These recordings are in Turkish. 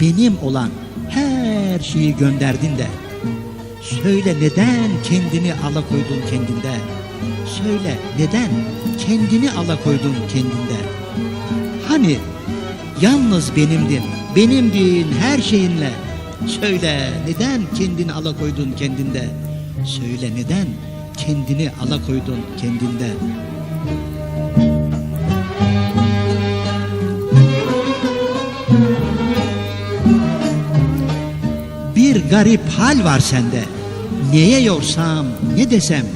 benim olan her şeyi gönderdin de. Söyle neden kendini alakoydun kendinde? Söyle neden kendini alakoydun kendinde? Hani yalnız benimdin Benimdin her şeyinle. Söyle neden kendini alakoydun kendinde? Söyle neden kendini alakoydun kendinde Bir garip hal var sende. Neye yorsam, ne desem.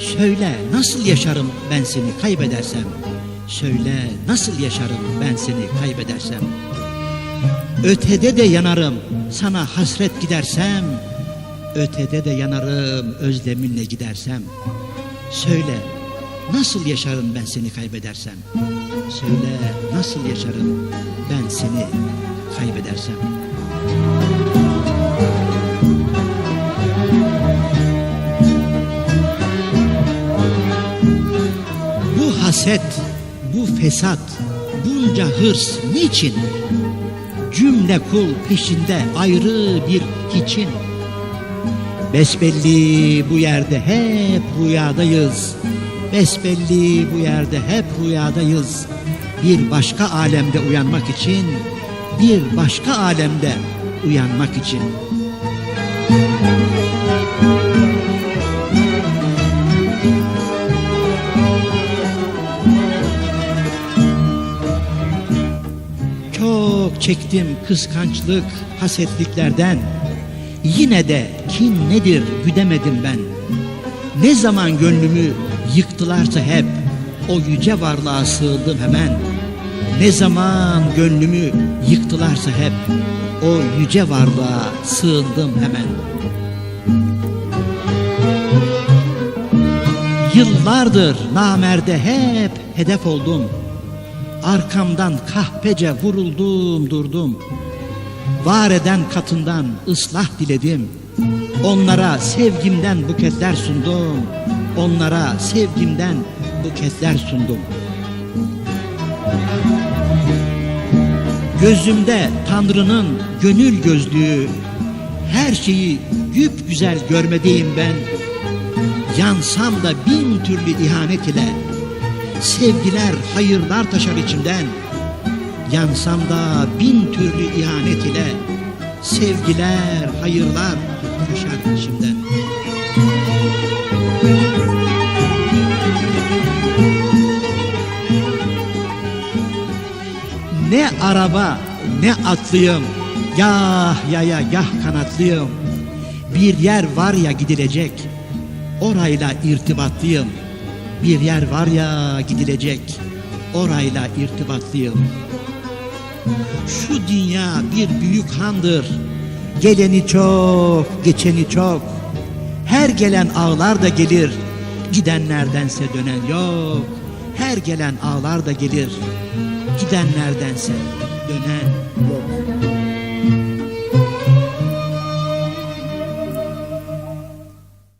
Söyle nasıl yaşarım ben seni kaybedersem. Söyle nasıl yaşarım ben seni kaybedersem. Ötede de yanarım sana hasret gidersem. Ötede de yanarım özleminle gidersem. Söyle nasıl yaşarım ben seni kaybedersem. Söyle nasıl yaşarım ben seni kaybedersem. Haset, bu fesat, bunca hırs niçin? Cümle kul peşinde ayrı bir hiçin. Besbelli bu yerde hep rüyadayız. Besbelli bu yerde hep rüyadayız. Bir başka alemde uyanmak için, bir başka alemde uyanmak için. Çok çektim kıskançlık, hasetliklerden. Yine de kin nedir güdemedim ben. Ne zaman gönlümü yıktılarsa hep o yüce varlığa sığındım hemen. Ne zaman gönlümü yıktılarsa hep o yüce varlığa sığındım hemen. Yıllardır namerde hep hedef oldum. Arkamdan kahpece vuruldum durdum. Var eden katından ıslah diledim. Onlara sevgimden buketler sundum. Onlara sevgimden buketler sundum. Gözümde Tanrı'nın gönül gözlüğü, her şeyi güp güzel görmedeyim ben. Yansam da bin türlü ihanet ile, sevgiler, hayırlar taşar içimden. Yansam da bin türlü ihanet ile, sevgiler, hayırlar taşar içimden. Ne araba ne atlıyım Gah yaya gah kanatlıyım Bir yer var ya gidilecek Orayla irtibatlıyım Bir yer var ya gidilecek. Orayla irtibatlıyım. Şu dünya bir büyük handır. Geleni çok, geçeni çok. Her gelen ağlar da gelir. Gidenlerdense dönen yok. Her gelen ağlar da gelir. Gidenlerdense dönen yok